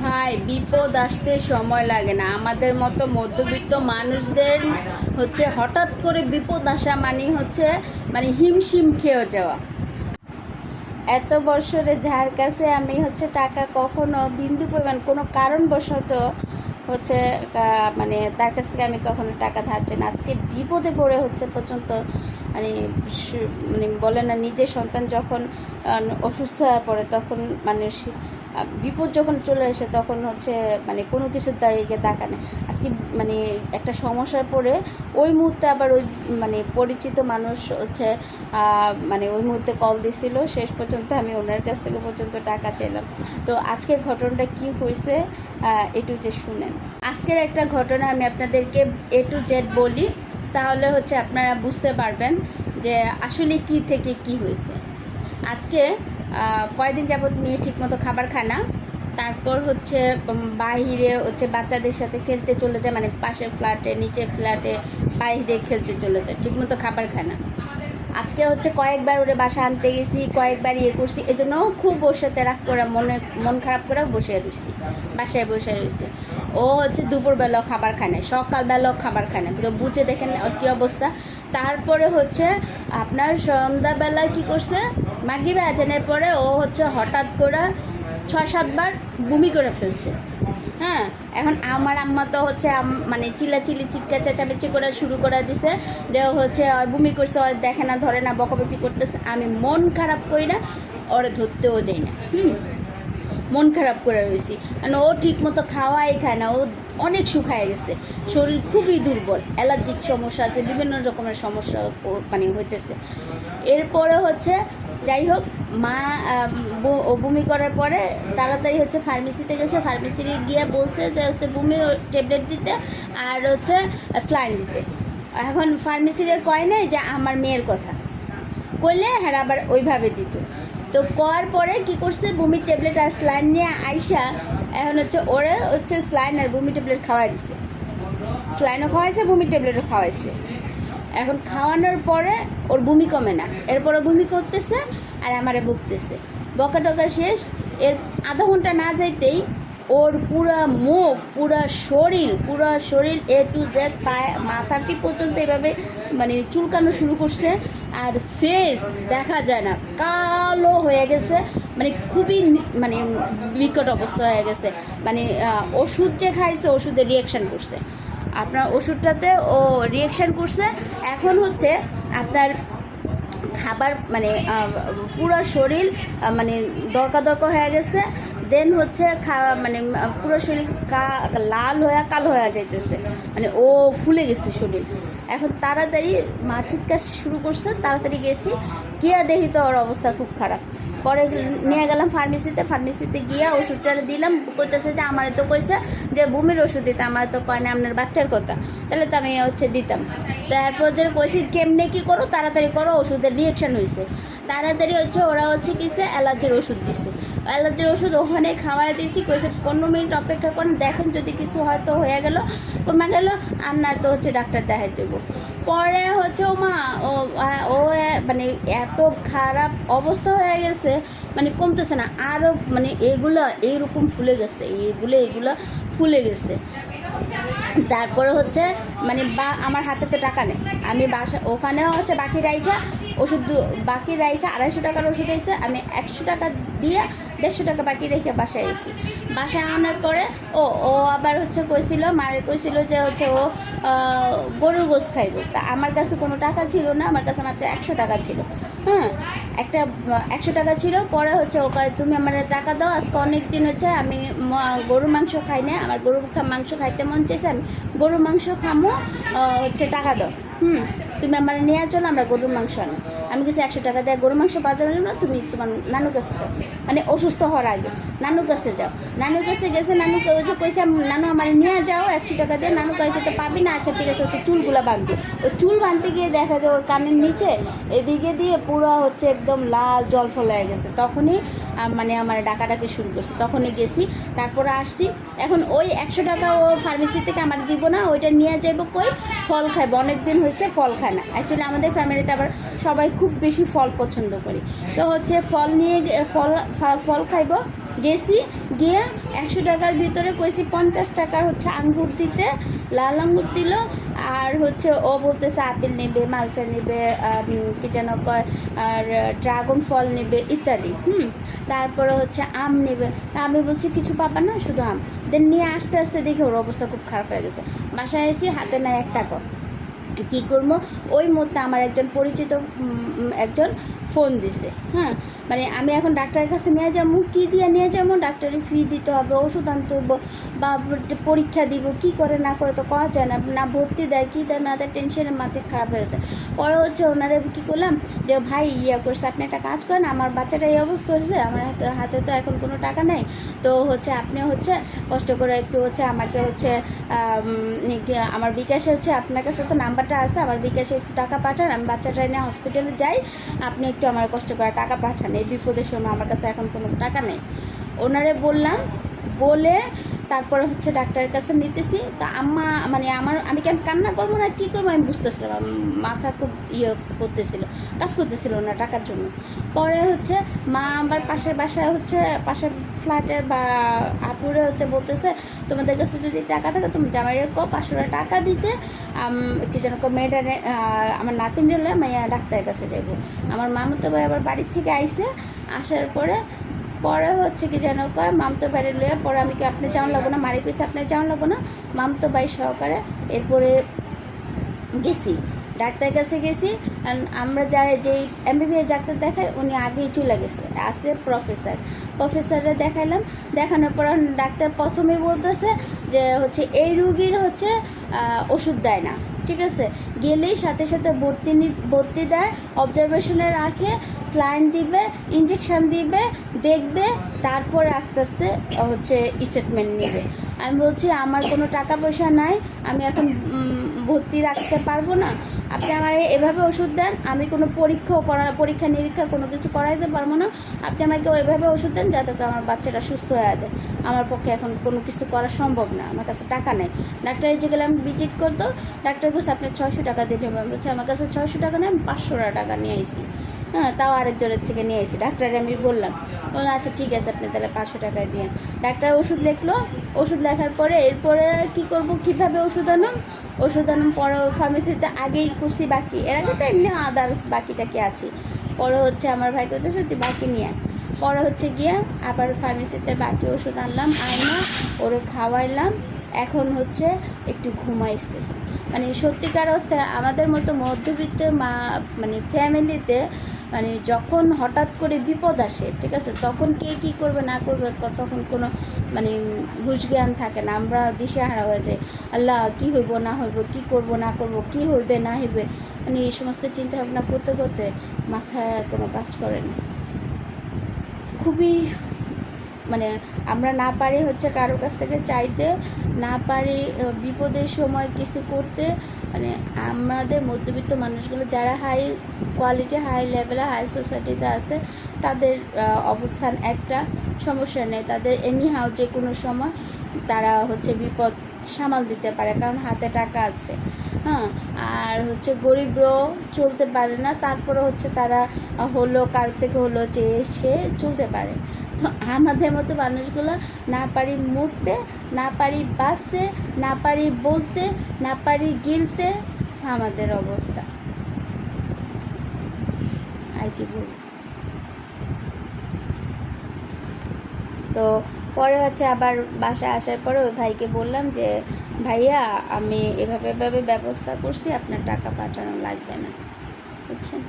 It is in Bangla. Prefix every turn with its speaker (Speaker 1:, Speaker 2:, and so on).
Speaker 1: ভাই, বিপদ আসতে সময় লাগে না। আমাদের মতো মধ্যবিত্ত মানুষদের হচ্ছে হঠাৎ করে বিপদ আসা মানে হচ্ছে মানে হিমশিম খেয়ে যাওয়া। এত বছরে যার কাছে আমি হচ্ছে টাকা কখনো বিন্দু পরিমাণ, কোনো কারণবশত হচ্ছে মানে তার কাছ থেকে আমি কখনো টাকা ধার চাই না। আজকে বিপদে পড়ে হচ্ছে পর্যন্ত মানে মানে বলে না, নিজের সন্তান যখন অসুস্থ হয়ে পড়ে, তখন মানে বিপদ যখন চলে আসে, তখন হচ্ছে মানে কোনো কিছুর দিকে তাকা নেই। আজকে মানে একটা সমস্যায় পড়ে, ওই মুহূর্তে আবার ওই মানে পরিচিত মানুষ হচ্ছে মানে ওই মুহূর্তে কল দিছিল, শেষ পর্যন্ত আমি ওনার কাছ থেকে পর্যন্ত টাকা চাইলাম। তো আজকের ঘটনাটা কি হয়েছে এ টু জেড শুনেন। আজকের একটা ঘটনা আমি আপনাদেরকে এ টু জেড বলি, তাহলে হচ্ছে আপনারা বুঝতে পারবেন যে আসলে কি থেকে কি হয়েছে। আজকে কয়দিন যাবত মেয়ে ঠিকমতো খাবার খায় না। তারপর হচ্ছে বাইরে হচ্ছে বাচ্চাদের সাথে খেলতে চলে যায় মানে পাশের ফ্ল্যাটে নিচের ফ্ল্যাটে বাইরে খেলতে চলে যায়, ঠিকমতো খাবার খায় না। আজকে হচ্ছে কয়েকবার ওরে বাসা আনতে গেছি, কয়েকবার ইয়ে করছি এই জন্য খুব ওর সাথে করে, মনে, মন খারাপ করে বসে রয়েছি বাসায় বসে রয়েছে ও হচ্ছে দুপুরবেলাও খাবার খায় না সকালবেলাও খাবার খায় না বুঝে দেখেন ওর কী অবস্থা। তারপরে হচ্ছে আপনার সন্ধ্যাবেলায় কি করছে? মাগরিবে আজানের পরে ও হচ্ছে হঠাৎ করে ছয়, সাতবার বমি করে ফেলছে। হ্যাঁ এখন আমার আম্মা তো হচ্ছে মানে চিল্লাচিল্লি, চিৎকার, চেঁচামেচি করে শুরু করে দিছে যে হচ্ছে বমি করছে দেখে না, ধরে না, বকাবকি করতেছে। আমি মন খারাপ করি না, ওরে ধরতেও যাই না। হুম, মন খারাপ করে রয়েছি। মানে ও ঠিক মতো খাওয়াই খায় না, ও অনেক শুকায় গেছে। শরীর খুবই দুর্বল, অ্যালার্জির সমস্যা আছে, বিভিন্ন রকমের সমস্যা মানে হইতেছে। এরপরে হচ্ছে, যাই হোক, মা বমি করার পরে তাড়াতাড়ি হচ্ছে ফার্মেসিতে গেছে। ফার্মেসিতে গিয়ে বলছে যে হচ্ছে বমি ট্যাবলেট দিতে আর হচ্ছে স্লাইন দিতে। এখন ফার্মেসির কয় নাই যে আমার মেয়ের কথা। বললে হ্যাঁ আবার ওইভাবে দিত। তো করার পরে কি করছে বমির ট্যাবলেট আর স্লাইন নিয়ে আইসা, এখন হচ্ছে ওরে হচ্ছে স্লাইন আর বমি ট্যাবলেট খাওয়াই দিছে। স্লাইনও খাওয়াইছে বমির ট্যাবলেটও খাওয়াইছে। এখন খাওয়ানোর পরে ওর বমি কমে না। এরপরে বমি করতেছে আর আমারে বকতেছে বকা টকা শেষ। এর আধা ঘণ্টা না যাইতেই ওর পুরা মুখ, পুরা শরীর পুরা শরীর এ টু জেড পায়ে, মাথাটি পর্যন্ত এভাবে মানে চুলকানো শুরু করছে আর ফেস দেখা যায় না, কালো হয়ে গেছে মানে খুবই মানে বিকট অবস্থা হয়ে গেছে মানে ওষুধ যে খাইছে ওষুধে রিয়াকশান করছে। আপনার ওষুধটাতে ও রিয়াকশান করছে, এখন হচ্ছে আপনার খাবার মানে পুরো শরীর মানে দরকার দরকার হয়ে গেছে দেন হচ্ছে খাওয়া মানে পুরো শরীর লাল হয়ে, কালো হয়ে যাইতেছে। মানে ও ফুলে গেছে শরীর। এখন তাড়াতাড়ি মা চিৎকার শুরু করছে, তাড়াতাড়ি গেছি। গিয়া দেখি তো ওর অবস্থা খুব খারাপ। পরে নিয়ে গেলাম ফার্মেসিতে ফার্মেসিতে গিয়া ওষুধটা দিলাম। কইতেছে যে, আমার তো কইছে যে বমির ওষুধ দিতে, আমার তো কয় না, আপনার বাচ্চার কথা। তাহলে তো আমি হচ্ছে দিতাম। তারপর যে কইছি, কেমনে কি করো? তাড়াতাড়ি করো, ওষুধের রিয়েকশন হয়েছে তাড়াতাড়ি হচ্ছে ওরা হচ্ছে কিসে অ্যালার্জির ওষুধ দিছে। অ্যালার্জির ওষুধ ওখানে খাওয়াই দিয়েছি কইছে পনেরো মিনিট অপেক্ষা করেন, দেখেন যদি কিছু হয়তো হয়ে গেল। কমে গেল, আর না তো হচ্ছে ডাক্তার দেখাই দেবো। পরে হচ্ছে ও মা, ও ও মানে এত খারাপ অবস্থা হয়ে গেছে মানে কমতেছে না আরও মানে এগুলো এইরকম ফুলে গেছে, এইগুলো এগুলো ফুলে গেছে। তারপরে হচ্ছে মানে বা, আমার হাতে তো টাকা নেই। আমি বাসা, ওখানেও হচ্ছে বাকি রাইখা, ওষুধ বাকি রাইখা আড়াইশো টাকার ওষুধ এসে আমি একশো টাকা দিয়ে দেড়শো টাকা বাকি রেখে বাসায় এসেছি বাসায় আনার পরে, ও ও আবার হচ্ছে কইছিল, মারে কইছিল যে হচ্ছে ও গরুর গোস খাইব। তা আমার কাছে কোনো টাকা ছিল না, আমার কাছে মাত্র একশো টাকা ছিল। হ্যাঁ একটা, একশো টাকা ছিল, পরে হচ্ছে ও কয় তুমি আমার টাকা দাও, আজকে অনেক দিন হচ্ছে আমি গরুর মাংস খাই না আমার গরুর মাংস খাইতে মন চাইছে, আমি গরুর মাংস খামো হচ্ছে টাকা দাও। হুম, তুমি আমার নিয়ে চলো, আমরা গরুর মাংস আনি আমি কিছু একশো টাকা দেয় গরুর মাংস বাজার না তুমি তোমার নানুর কাছে যাও। মানে অসুস্থ হওয়ার আগে। নানুর কাছে যাও। নানুর কাছে গেছে ওই যে কইছে, নানু আমার নিয়ে যাও, একশো টাকা দিয়ে। নানু কয়েকে তো পাবি না? আচ্ছা ঠিক আছে, ওকে চুলগুলো বাঁধতে ওই চুল বাঁধতে গিয়ে দেখা যায় ওর কানের নিচে, এদিকে দিয়ে পুরো হচ্ছে একদম লাল জল ফলে গেছে। তখনই মানে আমার ডাকাডাকি শুরু করছে। তখনই গেছি, তারপরে আসছি। এখন ওই একশো টাকা ও ফার্মেসি থেকে আমার দিব না, ওইটা নিয়ে যাইব কই? ফল খাইবো। অনেক দিন হয়েছে ফল খায় না। অ্যাকচুয়ালি আমাদের ফ্যামিলিতে আবার সবাই খুব বেশি ফল পছন্দ করি। তো হচ্ছে ফল নিয়ে, ফল ফল খাইবো। গেছি, গিয়ে একশো টাকার ভিতরে কইছি পঞ্চাশ টাকার হচ্ছে আঙ্গুর দিতে, লাল আঙ্গুর দিল, আর হচ্ছে ও বলতেছে আপেল নেবে, মালটা নেবে কি যেন কয়, আর ড্রাগন ফল নেবে, ইত্যাদি, হুম? তারপরে হচ্ছে আম নেবে আমি বলছি, কিছু পাবা না, শুধু আম। দেন নিয়ে আসতে আসতে দেখে ওর অবস্থা খুব খারাপ হয়ে গেছে। বাসায় এসে হাতে নাই এক টাকা কী করব? ওই মুহূর্তে আমার একজন পরিচিত একজন ফোন দিছে হ্যাঁ? মানে আমি এখন ডাক্তারের কাছে নিয়ে যাব, কী দিয়ে নিয়ে যাব? ডাক্তারের ফি দিতে হবে, ওষুধ আনতে হব, বা পরীক্ষা দিব, কি করে না করে তো করা যায় না। না ভর্তি দেয়, কী দেয় না দেয় টেনশনে মাথা খারাপ হয়েছে পরে হচ্ছে ওনারা কী করলাম, যে ভাই ইয়ে করছে, আপনি একটা কাজ করেন, আমার বাচ্চাটা এই অবস্থা হয়েছে, আমার হাতে হাতে তো এখন কোনো টাকা নেই। তো হচ্ছে আপনি হচ্ছে কষ্ট করে একটু হচ্ছে আমাকে হচ্ছে আমার বিকাশে হচ্ছে আপনার কাছে তো নাম্বারটা আছে, আমার বিকাশে একটু টাকা পাঠান, আমি বাচ্চাটা নিয়ে হসপিটালে যাই, আপনি একটু আমার কষ্ট করে টাকা পাঠান, এই বিপদের সময় আমার কাছে এখন কোনো টাকা নেই। ওনারে বললাম, বলে তারপরে হচ্ছে ডাক্তারের কাছে নিতেছি। তা আম্মা মানে আমার, আমি কেন কান্না করব না, কী করব, আমি বুঝতেছিলাম মাথা খুব ইয়ে করতেছিল, কাজ করতেছিল না টাকার জন্য। পরে হচ্ছে মা আবার পাশের বাসায় হচ্ছে, পাশের ফ্ল্যাটের বা আপুরে হচ্ছে বলতেছে, তোমাদের কাছে যদি টাকা থাকে, তুমি জামাই রেখো, পাঁচশো টাকা দিতে কি যেন মেয়েটারে আমার নাতিন রেলে মাইয়া ডাক্তারের কাছে যাইবো। আমার মামতো ভাই আবার বাড়ির থেকে আইসে আসার পরে পরে হচ্ছে কি যেন কয় মামতো বাইরে লইয়া পরে আমি কি আপনি যাওয়ান লাগবো না? মারি কইছে, আপনি যাওয়ান লাগবো না? মামতো বাই সহকারে এরপরে গেছি। ডাক্তারের কাছে গেছি আমরা যারা যেই এমবিবিএস ডাক্তার দেখাই উনি আগেই চলে গেছে আছে প্রফেসর প্রফেসরে দেখাইলাম, দেখানোর পর ডাক্তার প্রথমে বলতেছে যে হচ্ছে এই রুগীর হচ্ছে ওষুধ দেয় না, ঠিক আছে? গেলেই সাথে সাথে ভর্তি ভর্তি দেয় অবজারভেশনে রাখে স্লাইন দিবে ইঞ্জেকশন দিবে, দেখবে, তারপরে আস্তে আস্তে হচ্ছে স্টেটমেন্ট নেবে। আমি বলছি, আমার কোনো টাকা পয়সা নাই, আমি এখন ভর্তি রাখতে পারব না। আপনি আমার এভাবে ওষুধ দেন, আমি কোনো পরীক্ষাও করা পরীক্ষা নিরীক্ষা কোনো কিছু করাইতে পারব না। আপনি আমাকে ওইভাবে ওষুধ দেন যাতে করে আমার বাচ্চাটা সুস্থ হয়ে যায়। আমার পক্ষে এখন কোনো কিছু করা সম্ভব না, আমার কাছে টাকা নেই। ডাক্তার যে গেলে আমি ভিজিট করতো, ডাক্তার বলছে, আপনি ছয়শো টাকা হবে আমি বলছি, আমার কাছে ছয়শো টাকা নেই, আমি পাঁচশো টাকা নিয়ে আইসি হ্যাঁ তাও আরেকজনের থেকে নিয়ে এসেছি ডাক্তারে আমি বললাম বললাম আচ্ছা ঠিক আছে, আপনি তাহলে পাঁচশো টাকায় দিন ডাক্তার ওষুধ লিখলো। ওষুধ লেখার পরে, এরপরে কি করব? কীভাবে ওষুধ আনুন ওষুধ আনুন, পরে ফার্মেসিতে আগেই করছি বাকি। এর আগে তো এমনি আদার্স বাকিটা কি আছে? পরে হচ্ছে আমার ভাই করতেছে তুই বাকি নিয়ে পরে হচ্ছে গিয়ে আবার ফার্মেসিতে বাকি ওষুধ আনলাম আয়না ওরে খাওয়াইলাম, এখন হচ্ছে একটু ঘুমাইছে। মানে সত্যিকার অর্থে আমাদের মতো মধ্যবিত্ত মা মানে ফ্যামিলিতে মানে যখন হঠাৎ করে বিপদ আসে, ঠিক আছে, তখন কে কি করবে না করবে, তখন কোনো মানে হুশ জ্ঞান থাকে না। আমরা দিশেহারা হয়ে যাই, আল্লাহ কী হইব, না হইব, কি করব, না করব, কি হইবে, না হইবে মানে এই সমস্ত চিন্তা ভাবনা করতে করতে মাথায় আর কোনো কাজ করে না। খুবই মানে আমরা না পারি হচ্ছে কারোর কাছ থেকে চাইতে, না পারি বিপদের সময় কিছু করতে মানে আমাদের মধ্যবিত্ত মানুষগুলো যারা হাই কোয়ালিটি হাই লেভেলে হাই সোসাইটিতে আছে, তাদের অবস্থান একটা, সমস্যা নেই। তাদের এনি হাউ যে কোনো সময় তারা হচ্ছে বিপদ সামাল দিতে পারে, কারণ হাতে টাকা আছে। হ্যাঁ আর হচ্ছে গরিবরাও চলতে পারে না তারপরে হচ্ছে তারা হলো কার থেকে হলো যে সে চলতে পারে। তো আমাদের মতো মানুষগুলো না পারি মরতে, না পারি বাঁচতে, না পারি বলতে, না পারি গিলতে, আমাদের অবস্থা। আর কি বল তো পরে হচ্ছে আবার বাসায় আসার পরে ওই ভাইকে বললাম যে, ভাইয়া, আমি এভাবে এভাবে ব্যবস্থা করছি, আপনার টাকা পাঠানো লাগবে না। বুঝছেন?